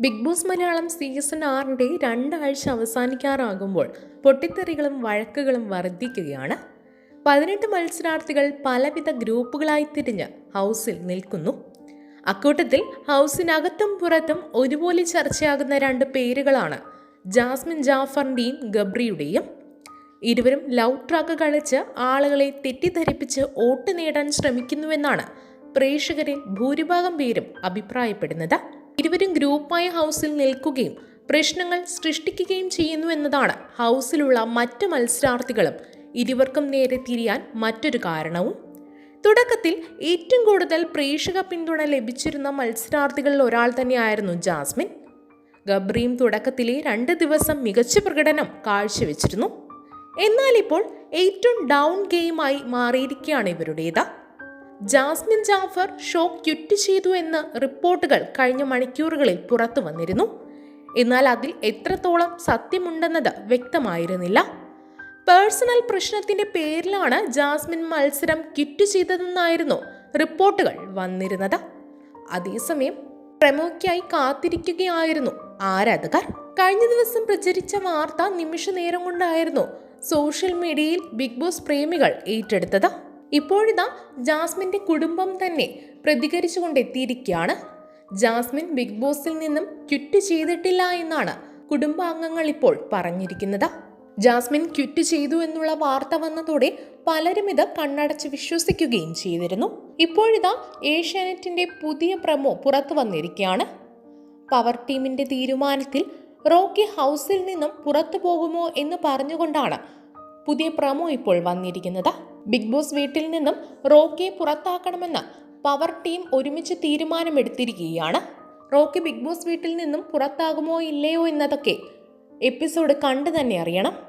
Big boss Malayalam season ആറിന്റെ രണ്ടാഴ്ച അവസാനിക്കാറാകുമ്പോൾ പൊട്ടിത്തെറികളും വഴക്കുകളും വർദ്ധിക്കുകയാണ്. പതിനെട്ട് മത്സരാർത്ഥികൾ പലവിധ ഗ്രൂപ്പുകളായി തിരിഞ്ഞ് ഹൗസിൽ നിൽക്കുന്നു. അക്കൂട്ടത്തിൽ ഹൗസിനകത്തും പുറത്തും ഒരുപോലെ ചർച്ചയാകുന്ന രണ്ട് പേരുകളാണ് ജാസ്മിൻ ജാഫറിന്റെയും ഗബ്രിയുടെയും. ഇരുവരും ലവ് ട്രാക്ക് കളിച്ച് ആളുകളെ തെറ്റിദ്ധരിപ്പിച്ച് വോട്ട് നേടാൻ ശ്രമിക്കുന്നുവെന്നാണ് പ്രേക്ഷകരിൽ ഭൂരിഭാഗം പേരും അഭിപ്രായപ്പെടുന്നത്. ഇരുവരും ഗ്രൂപ്പായ ഹൗസിൽ നിൽക്കുകയും പ്രശ്നങ്ങൾ സൃഷ്ടിക്കുകയും ചെയ്യുന്നു എന്നതാണ് ഹൗസിലുള്ള മറ്റ് മത്സരാർത്ഥികളും ഇരുവർക്കും നേരെ തിരിയാൻ മറ്റൊരു കാരണവും. തുടക്കത്തിൽ ഏറ്റവും കൂടുതൽ പ്രേക്ഷക പിന്തുണ ലഭിച്ചിരുന്ന മത്സരാർത്ഥികളിൽ ഒരാൾ തന്നെയായിരുന്നു ജാസ്മിൻ. ഗബ്രിയും തുടക്കത്തിലെ രണ്ട് ദിവസം മികച്ച പ്രകടനം കാഴ്ചവെച്ചിരുന്നു. എന്നാൽ ഇപ്പോൾ ഏറ്റവും ഡൗൺ ഗെയിമായി മാറിയിരിക്കുകയാണ് ഇവരുടേത്. ജാസ്മിൻ ജാഫർ ഷോ ക്വിറ്റ് ചെയ്തു എന്ന് റിപ്പോർട്ടുകൾ കഴിഞ്ഞ മണിക്കൂറുകളിൽ പുറത്തു വന്നിരുന്നു. എന്നാൽ അതിൽ എത്രത്തോളം സത്യമുണ്ടെന്നത് വ്യക്തമായിരുന്നില്ല. പേഴ്സണൽ പ്രശ്നത്തിന്റെ പേരിലാണ് ജാസ്മിൻ മത്സരം ക്വിറ്റ് ചെയ്തതെന്നായിരുന്നു റിപ്പോർട്ടുകൾ വന്നിരുന്നത്. അതേസമയം പ്രമോയ്ക്കായി കാത്തിരിക്കുകയായിരുന്നു ആരാധകർ. കഴിഞ്ഞ ദിവസം പ്രചരിച്ച വാർത്ത നിമിഷ നേരം കൊണ്ടായിരുന്നു സോഷ്യൽ മീഡിയയിൽ ബിഗ് ബോസ് പ്രേമികൾ ഏറ്റെടുത്തത്. ഇപ്പോഴിതാ ജാസ്മിന്റെ കുടുംബം തന്നെ പ്രതികരിച്ചുകൊണ്ട് എത്തിയിരിക്കുകയാണ് ജാസ്മിൻ ബിഗ് ബോസിൽ നിന്നും ക്വിറ്റ് ചെയ്തിട്ടില്ല എന്നാണ് കുടുംബാംഗങ്ങൾ ഇപ്പോൾ പറഞ്ഞിരിക്കുന്നത്. ജാസ്മിൻ ക്വിറ്റ് ചെയ്തു എന്നുള്ള വാർത്ത വന്നതോടെ പലരും ഇത് കണ്ണടച്ച് വിശ്വസിക്കുകയും ചെയ്തിരുന്നു. ഇപ്പോഴിതാ ഏഷ്യാനെറ്റിന്റെ പുതിയ പ്രമോ പുറത്തു വന്നിരിക്കുകയാണ്. പവർ ടീമിന്റെ തീരുമാനത്തിൽ റോക്കി ഹൗസിൽ നിന്നും പുറത്തു പോകുമോ എന്ന് പറഞ്ഞുകൊണ്ടാണ് പുതിയ പ്രമോ ഇപ്പോൾ വന്നിരിക്കുന്നത്. ബിഗ് ബോസ് വീട്ടിൽ നിന്നും റോക്കിയെ പുറത്താക്കണമെന്ന് പവർ ടീം ഒരുമിച്ച് തീരുമാനമെടുത്തിരിക്കുകയാണ്. റോക്കി ബിഗ് ബോസ് വീട്ടിൽ നിന്നും പുറത്താകുമോ ഇല്ലയോ എന്നതൊക്കെ എപ്പിസോഡ് കണ്ടു തന്നെ അറിയണം.